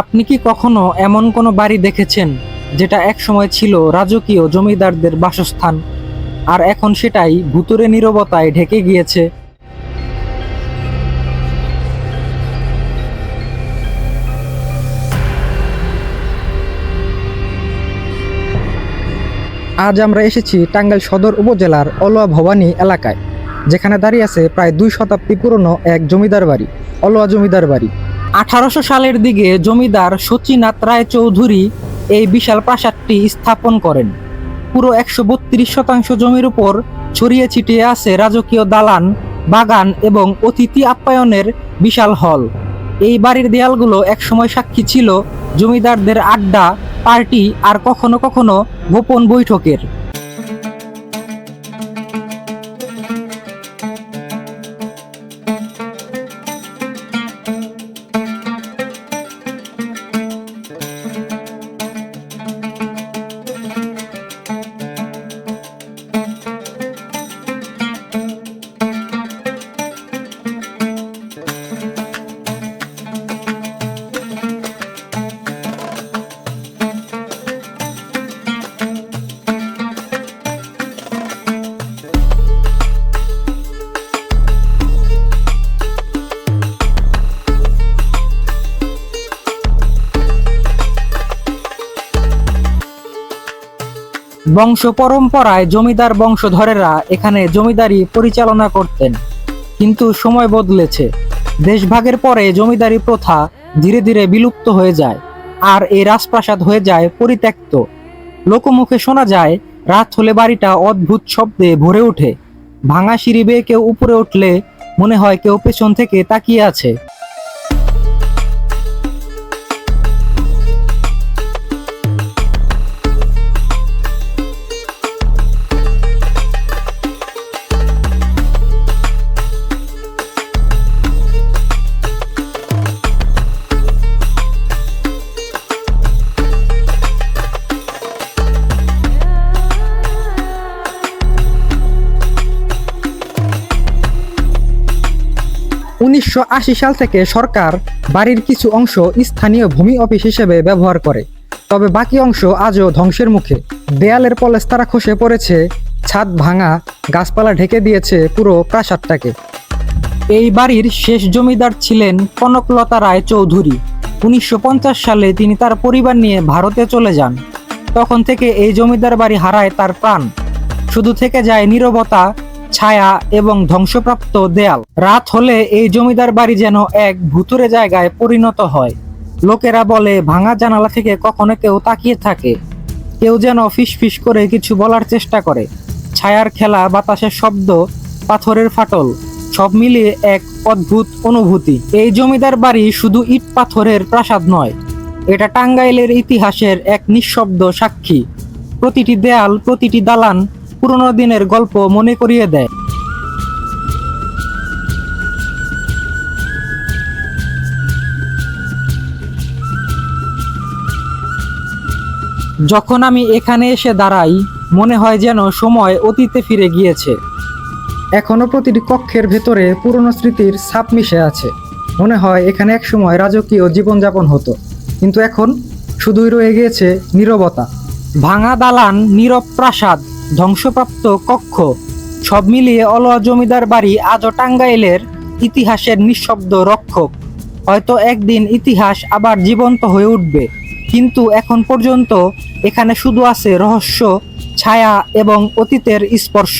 আপনি কি কখনো এমন কোনো বাড়ি দেখেছেন যেটা একসময় ছিল রাজকীয় জমিদারদের বাসস্থান আর এখন সেটাই ভুতুরে নীরবতায় ঢেকে গিয়েছে? আজ আমরা এসেছি টাঙ্গাইল সদর উপজেলার অলুয়া ভবানী এলাকায়, যেখানে দাঁড়িয়ে আছে প্রায় দুই শতাব্দী পুরনো এক জমিদার বাড়ি অলুয়া জমিদার বাড়ি। আঠারোশো সালের দিকে জমিদার সচিনাথ রায় চৌধুরী এই বিশাল প্রাসাদটি স্থাপন করেন। পুরো একশো বত্রিশ শতাংশ জমির উপর ছড়িয়ে ছিটিয়ে আছে রাজকীয় দালান, বাগান এবং অতিথি আপ্যায়নের বিশাল হল। এই বাড়ির দেয়ালগুলো একসময় সাক্ষী ছিল জমিদারদের আড্ডা, পার্টি আর কখনো কখনো গোপন বৈঠকের। বংশ পরম্পরায় জমিদার বংশধরেরা এখানে জমিদারি পরিচালনা করতেন। কিন্তু সময় বদলেছে। দেশভাগের পরে জমিদারি প্রথা ধীরে ধীরে বিলুপ্ত হয়ে যায় আর এই রাজপ্রাসাদ হয়ে যায় পরিত্যক্ত। লোকমুখে শোনা যায়, রাত হলে বাড়িটা অদ্ভুত শব্দে ভরে ওঠে। ভাঙা সিঁড়ি বেয়ে কেউ উপরে উঠলে মনে হয় কেউ পেছন থেকে তাকিয়ে আছে। উনিশশো আশি সাল থেকে সরকার বাড়ির কিছু অংশ স্থানীয় ভূমি অফিস হিসেবে ব্যবহার করে। তবে বাকি অংশ আজও ধ্বংসের মুখে। দেয়ালের পলেস্তারা খসে পড়েছে, ছাদ ভাঙা, গাছপালা ঢেকে দিয়েছে পুরো প্রাসাদটাকে। এই বাড়ির শেষ জমিদার ছিলেন কনকলতা রায় চৌধুরী। উনিশশো পঞ্চাশ সালে তিনি তার পরিবার নিয়ে ভারতে চলে যান। তখন থেকে এই জমিদার বাড়ি হারায় তার প্রাণ। শুধু থেকে যায় নীরবতা ছায়া এবং ধ্বংসপ্রাপ্ত দেয়াল। রাত হলে এই জমিদার বাড়ি যেন এক ভুতুরে জায়গায় পরিণত হয়। লোকেরা বলে, ভাঙা জানালা থেকে কখনো কেউ তাকিয়ে থাকে। কেউ যেন ফিস ফিস করে কিছু বলার চেষ্টা করে। ছায়ার খেলা, বাতাসের শব্দ, পাথরের ফাটল, সব মিলিয়ে এক অদ্ভুত অনুভূতি। এই জমিদার বাড়ি শুধু ইট পাথরের প্রাসাদ নয়, এটা টাঙ্গাইলের ইতিহাসের এক নিঃশব্দ সাক্ষী। প্রতিটি দেয়াল, প্রতিটি দালান পুরনো দিনের গল্প মনে করিয়ে দেয়। যখন আমি এখানে এসে দাঁড়াই, মনে হয় যেন সময় অতীতে ফিরে গিয়েছে। এখনও প্রতিটি কক্ষের ভেতরে পুরনো স্মৃতির ছাপ মিশে আছে। মনে হয় এখানে এক সময় রাজকীয় জীবনযাপন হতো। কিন্তু এখন শুধুই রয়ে গিয়েছে নীরবতা। ভাঙা দালান, নীরব প্রাসাদ ধ্বংসপ্রাপ্ত কক্ষ। সব মিলিয়ে অলোয়া জমিদার বাড়ি আজও টাঙ্গাইলের ইতিহাসের নিঃশব্দ রক্ষক। হয়তো একদিন ইতিহাস আবার জীবন্ত হয়ে উঠবে, কিন্তু এখন পর্যন্ত এখানে শুধু আছে রহস্য, ছায়া এবং অতীতের স্পর্শ।